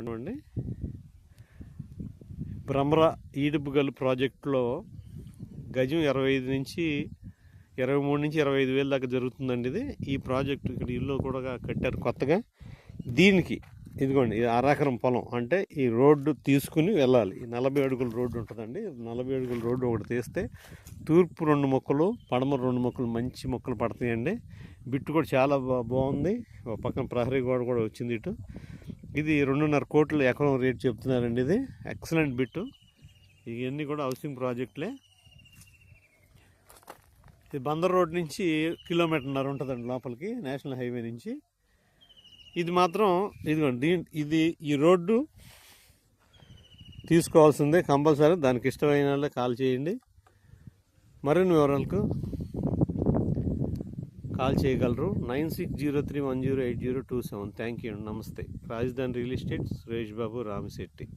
అండి భ్రమర ఈడుపుగల్ ప్రాజెక్టులో గజం ఇరవై ఐదు నుంచి ఇరవై మూడు నుంచి ఇరవై ఐదు వేల దాకా జరుగుతుందండి ఇది. ఈ ప్రాజెక్టు ఇక్కడ ఇల్లు కూడా కట్టారు కొత్తగా. దీనికి ఇదిగోండి ఇది అరాకరం పొలం. అంటే ఈ రోడ్డు తీసుకుని వెళ్ళాలి. నలభై అడుగుల రోడ్డు ఉంటుందండి. నలభై అడుగుల రోడ్డు ఒకటి తీస్తే తూర్పు రెండు మొక్కలు పడమర రెండు మొక్కలు మంచి మొక్కలు పడతాయండి. బిట్టు కూడా చాలా బా బాగుంది. పక్కన ప్రహరీ గోడ కూడా వచ్చింది ఇటు. ఇది రెండున్నర కోట్లు ఎకరం రేట్ చెప్తున్నారండి ఇది. Excellent bit. ఇవన్నీ కూడా హౌసింగ్ ప్రాజెక్టులే ఇది బందర్ రోడ్ నుంచి కిలోమీటర్న్నర ఉంటుందండి లోపలికి నేషనల్ హైవే నుంచి. ఇది మాత్రం ఇదిగోండి ఇది ఈ రోడ్డు తీసుకోవాల్సిందే కంపల్సరీ. దానికి ఇష్టమైన కాల్ చేయండి. మరిన్ని వివరాలకు కాల్ చేయగలరు. Nine six zero three one zero eight zero two seven. Thank you నమస్తే. Rajadhani real estate Suresh Babu Ramasetti.